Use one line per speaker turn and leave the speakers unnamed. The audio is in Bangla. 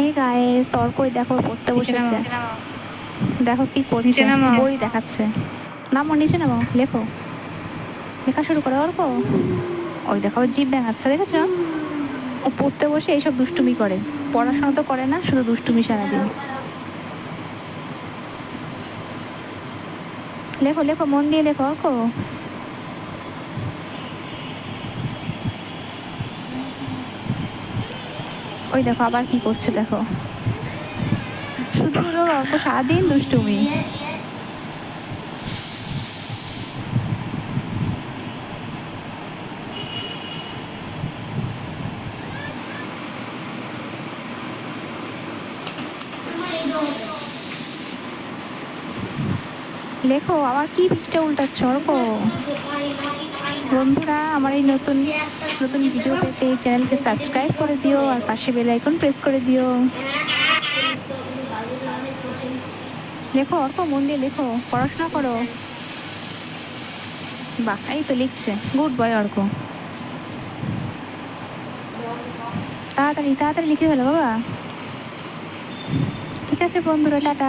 হে গায়ে তর্কই দেখো পড়তে বসেছে। দেখো কি করছে। বই দেখাচ্ছে। নামো নিচে নামো লেখো। লেখা শুরু করো অল্প। ওই দেখো জিভ দেখাচ্ছে দেখেছ? ও পড়তে বসে এইসব দুষ্টুমি করে। পড়াশোনা তো করে না শুধু দুষ্টুমি সারাদিন। লেখো লেখো মন দিয়ে লেখো অর্ক ওই দেখো আবার কি করছে, দেখো। শুধু হলো অল্প সারাদিন দুষ্টুমি। লেখো, আবার কি পিঠটা উল্টাচ্ছ, অর্ক? বন্ধুরা, আমার এই নতুন নতুন ভিডিও পেতে এই চ্যানেলকে সাবস্ক্রাইব করে দিও আর পাশে বেল আইকন প্রেস করে দিও। লেখো অর্ক মন দিয়ে লেখো, পড়াশোনা করো। বাহ, এই তো লিখছে। Good boy Arka. তাড়াতাড়ি তাড়াতাড়ি লিখে ফেলো বাবা। ঠিক আছে বন্ধুরা, টাটা।